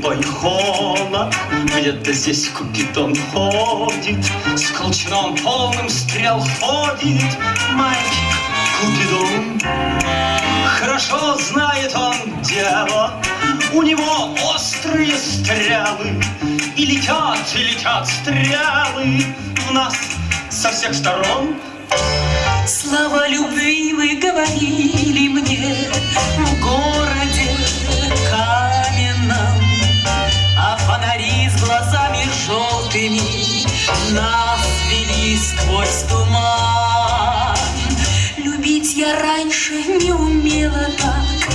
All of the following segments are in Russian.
байхона Где-то здесь Купидон ходит С колчаном полным стрел ходит. Мальчик Купидон. Хорошо знает он дело. У него острые стрелы. И летят, и летят стрелы В нас со всех сторон. Слова любви вы говорили мне Нас вели сквозь туман. Любить я раньше не умела так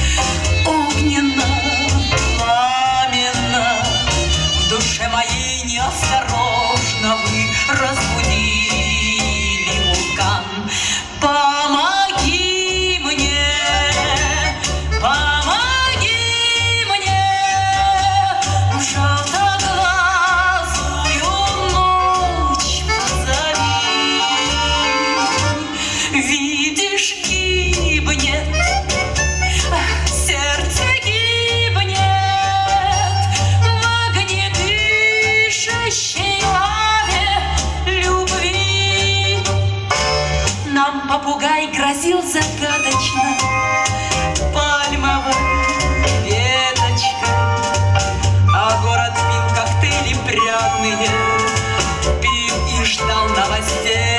грозил загадочно. Пальмовая веточка А город пил коктейли пряные Пил и ждал новостей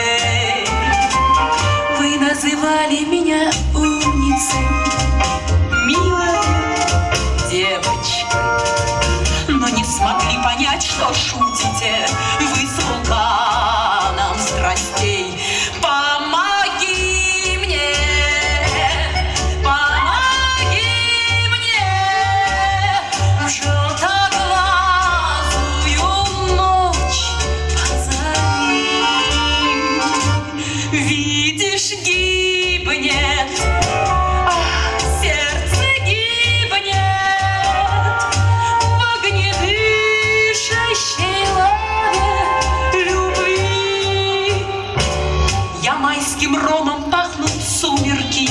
Я майским ромом пахнут сумерки,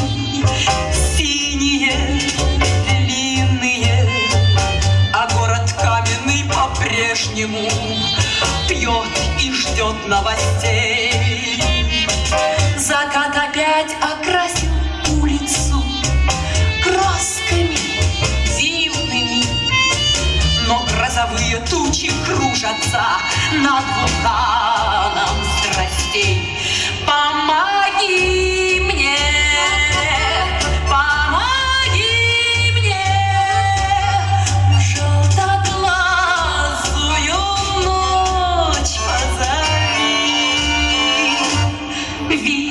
синие, длинные, а город каменный по-прежнему пьет и ждет новостей. Закат опять окрасил улицу красками дивными, но грозовые тучи кружатся над вулканом страстей. obviously